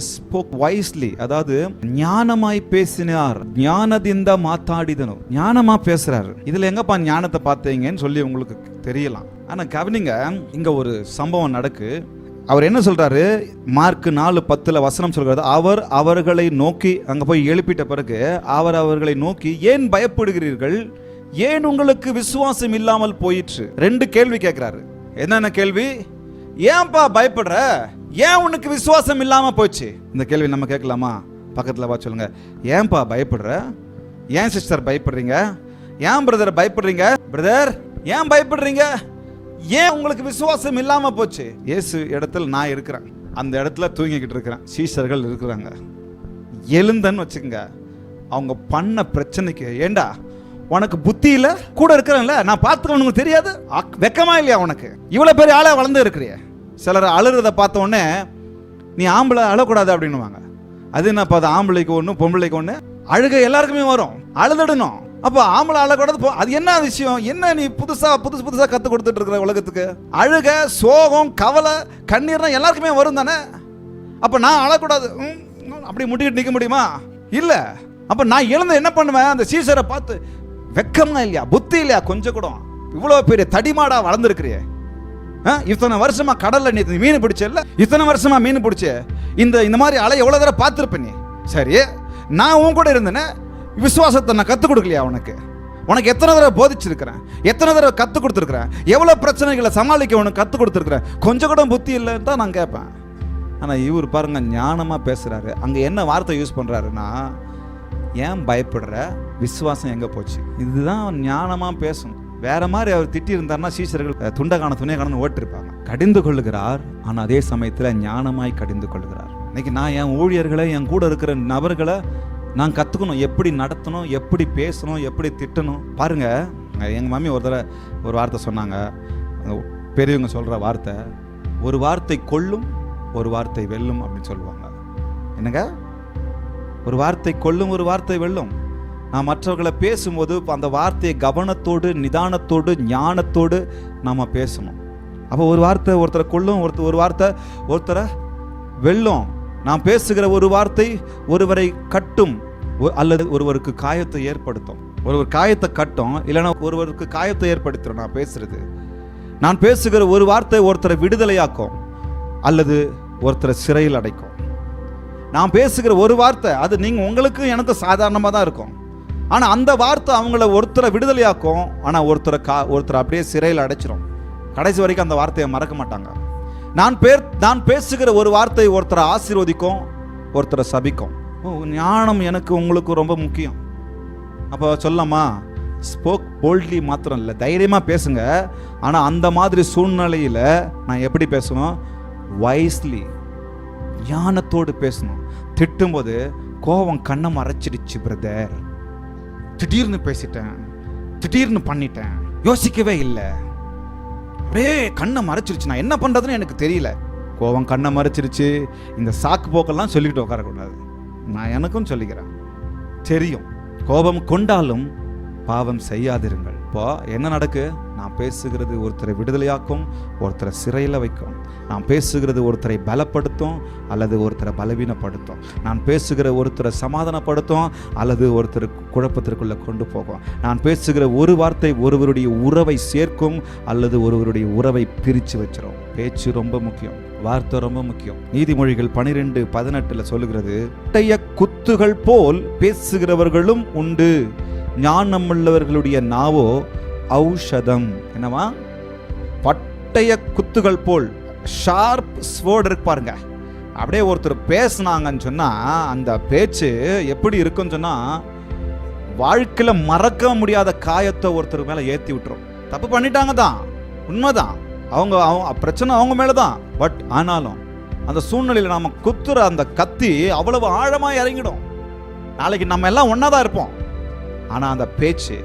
Spoke wisely அதாவது ஞானமாய் பேசினார். ஞானதிந்த மாத்தாடிதனு. ஞானமா பேசுறாரு. இதுல எங்கப்பா ஞானத்தை பார்த்தீங்கன்னு சொல்லி உங்களுக்கு தெரியலாம். ஆனா கவனிங்க இங்க ஒரு சம்பவம் நடக்கு. அவர் என்ன சொல்றாரு? மார்க் நாலு பத்துல வசனம் சொல்றாரு அவர் அவர்களை நோக்கி அங்க போய் எழுப்பிட்ட பிறகு அவர் அவர்களை நோக்கி ஏன் பயப்படுகிறீர்கள்? ஏன் உங்களுக்கு விசுவாசம் இல்லாமல் போயிற்று? ரெண்டு கேள்வி கேட்கிறாரு. என்னென்ன கேள்வி? ஏன்பா பயப்படுற? ஏன் உனக்கு விசுவாசம் இல்லாம போச்சு? இந்த கேள்வி நம்ம கேட்கலாமா? பக்கத்துல வா சொல்லுங்க. ஏன்பா பயப்படுற? ஏன் சிஸ்டர் பயப்படுறீங்க? ஏன் பிரதர் பயப்படுறீங்க? பிரதர் ஏன் பயப்படுறீங்க? ஏன் உங்களுக்கு விசுவாசம் இல்லாம போச்சு? இயேசு இடத்துல நான் இருக்கிறேன். அந்த இடத்துல தூங்கிக்கிட்டு இருக்கிறேன். சீசர்கள் இருக்கிறாங்க. எழுந்தன்னு வச்சுக்கோங்க. அவங்க பண்ண பிரச்சனைக்கு ஏண்டா? உனக்கு புத்தி கூட இருக்கிறேன்ல? நான் பார்த்துக்க உனக்கு தெரியாது? அக்- வெக்கமா இல்லையா உனக்கு? இவ்வளோ பெரிய ஆளாக வளர்ந்து இருக்கிறியே. சிலர் அழுறதை பார்த்தோன்னே நீ ஆம்பளை அழக்கூடாது அப்படின்னுவாங்க. அது என்னப்பா அது ஆம்பளைக்கு ஒன்று பொம்பளைக்கு ஒன்று அழுகை எல்லாருக்குமே வரும். அழுதுடணும். அப்போ ஆம்பளை அழக்கூடாது அது என்ன விஷயம்? என்ன நீ புதுசாக புதுசு புதுசாக கற்றுக் கொடுத்துட்டு இருக்கிற உலகத்துக்கு? அழுக சோகம் கவலை கண்ணீர்னா எல்லாருக்குமே வரும் தானே? அப்போ நான் அழக்கூடாது. ம், அப்படி முட்டிக்கிட்டு நிற்க முடியுமா? இல்லை. அப்போ நான் எழுந்து என்ன பண்ணுவேன்? அந்த சீசரை பார்த்து வெக்கமா இல்லையா? புத்தி இல்லையா? கொஞ்சம் கூட. இவ்வளோ பெரிய தடிமாடா வளர்ந்துருக்கிறியே. இத்தனை வருஷமா கடல்ல நீ மீன் பிடிச்சல இத்தனை வருஷமா மீன் பிடிச்ச? இந்த இந்த மாதிரி அலை எவ்வளவு தடவை பார்த்துருப்ப நீ? சரி நான் உன் கூட இருந்தேனே விசுவாசத்தை நான் கற்றுக் கொடுக்கலையா உனக்கு? உனக்கு எத்தனை தடவை போதிச்சிருக்கிறேன்? எத்தனை தடவை கற்றுக் கொடுத்துருக்குறேன்? எவ்வளோ பிரச்சனைகளை சமாளிக்க உனக்கு கற்றுக் கொடுத்துருக்குறேன்? கொஞ்சம் கூட புத்தி இல்லைன்னு தான் நான் கேட்பேன். ஆனால் இவர் பாருங்க ஞானமாக பேசுகிறாரு அங்கே என்ன வார்த்தை யூஸ் பண்ணுறாருன்னா ஏன் பயப்படுற? விசுவாசம் எங்கே போச்சு? இதுதான் ஞானமாக பேசணும் வேற மாதிரி அவர் திட்டி இருந்தார்னா சீசர்கள் அஹ், துண்டகான துணைகான ஓட்டிருப்பாங்க. கடிந்து கொள்ளுகிறார் ஆனால் அதே சமயத்தில் ஞானமாய் கடிந்து கொள்கிறார் இன்னைக்கு நான் என் ஊழியர்களை என் கூட இருக்கிற நபர்களை நான் கற்றுக்கணும் எப்படி நடத்தணும் எப்படி பேசணும் எப்படி திட்டணும். பாருங்க எங்கள் மாமி ஒரு தடவை ஒரு வார்த்தை சொன்னாங்க. பெரியவங்க சொல்கிற வார்த்தை ஒரு வார்த்தை கொல்லும் ஒரு வார்த்தை வெல்லும் அப்படின்னு சொல்லுவாங்க. என்னங்க? ஒரு வார்த்தை கொல்லும் ஒரு வார்த்தை வெல்லும். நான் மற்றவர்களை பேசும்போது அந்த வார்த்தையை கவனத்தோடு நிதானத்தோடு ஞானத்தோடு நாம் பேசணும். அப்போ ஒரு வார்த்தை ஒருத்தரை கொள்ளும் ஒருத்தர் ஒரு வார்த்தை ஒருத்தரை வெல்லும். நாம் பேசுகிற ஒரு வார்த்தை ஒருவரை கட்டும். ஒ- அல்லது ஒருவருக்கு காயத்தை ஏற்படுத்தும். ஒருவர் காயத்தை கட்டும் இல்லைன்னா ஒருவருக்கு காயத்தை ஏற்படுத்தும் நான் பேசுறது. நான் பேசுகிற ஒரு வார்த்தை ஒருத்தரை விடுதலையாக்கும் அல்லது ஒருத்தரை சிறையில் அடைக்கும். நான் பேசுகிற ஒரு வார்த்தை அது நீங்கள் உங்களுக்கு எனக்கு சாதாரணமாக தான் இருக்கும். ஆனால் அந்த வார்த்தை அவங்கள ஒருத்தரை விடுதலையாக்கும். ஆனால் ஒருத்தரை கா ஒருத்தரை அப்படியே சிறையில் அடைச்சிரும். கடைசி வரைக்கும் அந்த வார்த்தையை மறக்க மாட்டாங்க. நான் பேர் நான் பேசுகிற ஒரு வார்த்தை ஒருத்தரை ஆசீர்வதிக்கும் ஒருத்தரை சபிக்கும். ஓ ஞானம் எனக்கு உங்களுக்கு ரொம்ப முக்கியம். அப்போ சொல்லலாமா? ஸ்போக் போல்ட்லி மாத்திரம் இல்லை தைரியமாக பேசுங்க. ஆனால் அந்த மாதிரி சூழ்நிலையில் நான் எப்படி பேசணும்? வைஸ்லி ஞானத்தோடு பேசணும். திட்டும்போது கோபம் கண்ணை மறைச்சிடுச்சு பிரதர் திடீர்னு பேசிட்டேன். திடீர்னு பண்ணிட்டேன். யோசிக்கவே இல்லை. அப்படியே கண்ணை மறைச்சிருச்சு நான் என்ன பண்ணுறதுன்னு எனக்கு தெரியல. கோபம் கண்ணை மறைச்சிருச்சு. இந்த சாக்கு போக்கெல்லாம் சொல்லிக்கிட்டு உட்காரக்கூடாது. நான் எனக்கும் சொல்லிக்கிறேன். தெரியும். கோபம் கொண்டாலும் பாவம் செய்யாதிருங்கள். இப்போ என்ன நடக்கு? நான் பேசுகிறது ஒருத்தரை விடுதலையாக்கும் ஒருத்தரை சிறையில் வைக்கும். நான் பேசுகிறது ஒருத்தரை பலப்படுத்தும் அல்லது ஒருத்தரை பலவீனப்படுத்தும். நான் பேசுகிற ஒருத்தரை சமாதானப்படுத்தும் அல்லது ஒருத்தர் குழப்பத்திற்குள்ளே கொண்டு போகும். நான் பேசுகிற ஒரு வார்த்தை ஒருவருடைய உறவை சேர்க்கும் அல்லது ஒருவருடைய உறவை பிரித்து வச்சிடும் பேச்சு ரொம்ப முக்கியம். வார்த்தை ரொம்ப முக்கியம். நீதிமொழிகள் பனிரெண்டு பதினெட்டில் சொல்லுகிறது குத்துகள் போல் பேசுகிறவர்களும் உண்டு. ஞானமுள்ளவர்களுடைய நாவோ ஔஷதம். என்னவா? பட்டய குத்துகள் போல் ஷார்ப் ஸ்வோர்டு இருக்கு பாருங்க. அப்படியே ஒருத்தர் பேசுனாங்கன்னு சொன்னால் அந்த பேச்சு எப்படி இருக்குன்னு சொன்னால் வாழ்க்கையில் மறக்க முடியாத காயத்தை ஒருத்தர் மேலே ஏற்றி விட்டுரும். தப்பு பண்ணிட்டாங்க தான். உண்மைதான். அவங்க அவங்க பிரச்சனை அவங்க மேலே தான். பட் ஆனாலும் அந்த சூழ்நிலையில் நம்ம குத்துற அந்த கத்தி அவ்வளவு ஆழமாக இறங்கிடும். நாளைக்கு நம்ம எல்லாம் ஒன்றா தான் இருப்போம். ஆனால் அந்த பேச்சு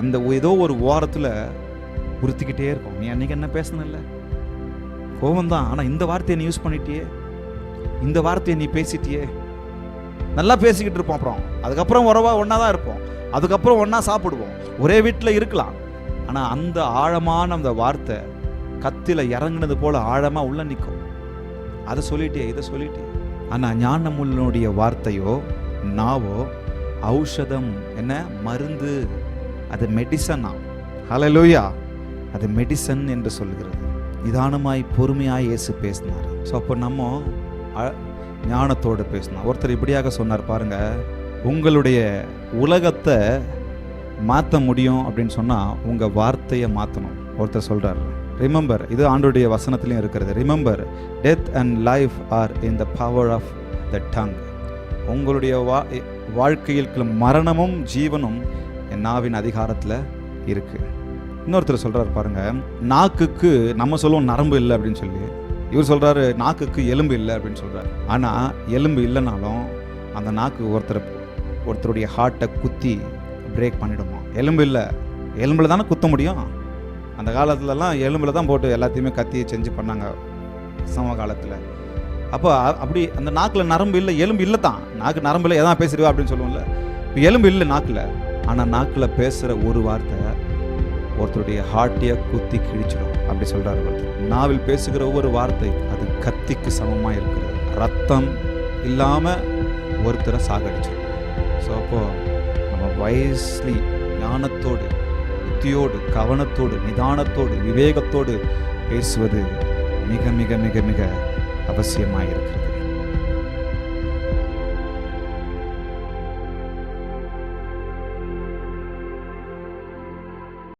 அந்த ஏதோ ஒரு ஓரத்தில் உறுத்திக்கிட்டே இருக்கும். நீ அன்னைக்கு என்ன பேசணும்ல கோபம் தான் இந்த வார்த்தையை நீ யூஸ் பண்ணிட்டியே? இந்த வார்த்தையை நீ பேசிட்டியே? நல்லா பேசிக்கிட்டு இருப்போம் அப்புறம். அதுக்கப்புறம் உறவா ஒன்றா தான் இருப்போம். அதுக்கப்புறம் ஒன்றா சாப்பிடுவோம். ஒரே வீட்டில் இருக்கலாம். ஆனால் அந்த ஆழமான அந்த வார்த்தை கத்தில் இறங்குனது போல் ஆழமாக உள்ள நிற்கும் அதை சொல்லிட்டே இதை சொல்லிட்டே ஆனால் ஞானமுள்ளனுடைய வார்த்தையோ நாவோ ஔஷதம் என்ன? மருந்து. அது மெடிசனா ஹalleluya அது மெடிசன் என்று சொல்கிறது. நிதானமாய் பொறுமையாய் இயேசு பேசினார். ஸோ அப்போ நம்ம ஞானத்தோடு பேசணும் ஒருத்தர் இப்படியாக சொன்னார் பாருங்க உங்களுடைய உலகத்தை மாற்ற முடியும் அப்படின்னு சொன்னால் உங்கள் வார்த்தையை மாற்றணும் ஒருத்தர் சொல்கிறார் ரிமெம்பர் இது ஆண்டோடைய வசனத்திலையும் இருக்கிறது. Remember death and life are in the power of the tongue உங்களுடைய வா வாழ்க்கையில் மரணமும் ஜீவனும் என் நாவின் அதிகாரத்தில் இருக்குது இன்னொருத்தர் சொல்கிறார் பாருங்கள் நாக்குக்கு நம்ம சொல்லுவோம் நரம்பு இல்லை அப்படின்னு சொல்லி. இவர் சொல்கிறாரு நாக்குக்கு எலும்பு இல்லை அப்படின்னு சொல்கிறார் ஆனால் எலும்பு இல்லைனாலும் அந்த நாக்கு ஒருத்தர் ஒருத்தருடைய ஹார்ட்டை குத்தி பிரேக் பண்ணிடுமா? எலும்பு இல்லை. எலும்பில் தானே குத்த முடியும்? அந்த காலத்துலலாம் எலும்பில் தான் போட்டு எல்லாத்தையுமே கத்தி செஞ்சு பண்ணாங்க சம காலத்தில் அப்போ அப்படி அந்த நாக்கில் நரம்பு இல்லை எலும்பு இல்லை தான் நாக்கு இல்லை எதான் பேசிடுவா அப்படின்னு சொல்லுவோம்ல. இப்போ எலும்பு இல்லை நாக்கில். ஆனால் நாக்கில் பேசுகிற ஒரு வார்த்தை ஒருத்தருடைய ஹார்ட்டியை குத்தி கிழிச்சிடும். அப்படி சொல்கிறார் ஒருத்தர். நாவில் பேசுகிற ஒவ்வொரு வார்த்தை அது கத்திக்கு சமமாக இருக்கிறது. ரத்தம் இல்லாமல் ஒருத்தரை சாகடிச்சிடும். ஸோ அப்போது நம்ம வயஸ்லி ஞானத்தோடு புத்தியோடு கவனத்தோடு நிதானத்தோடு விவேகத்தோடு பேசுவது மிக மிக மிக மிக அவசியமாக இருக்கிறது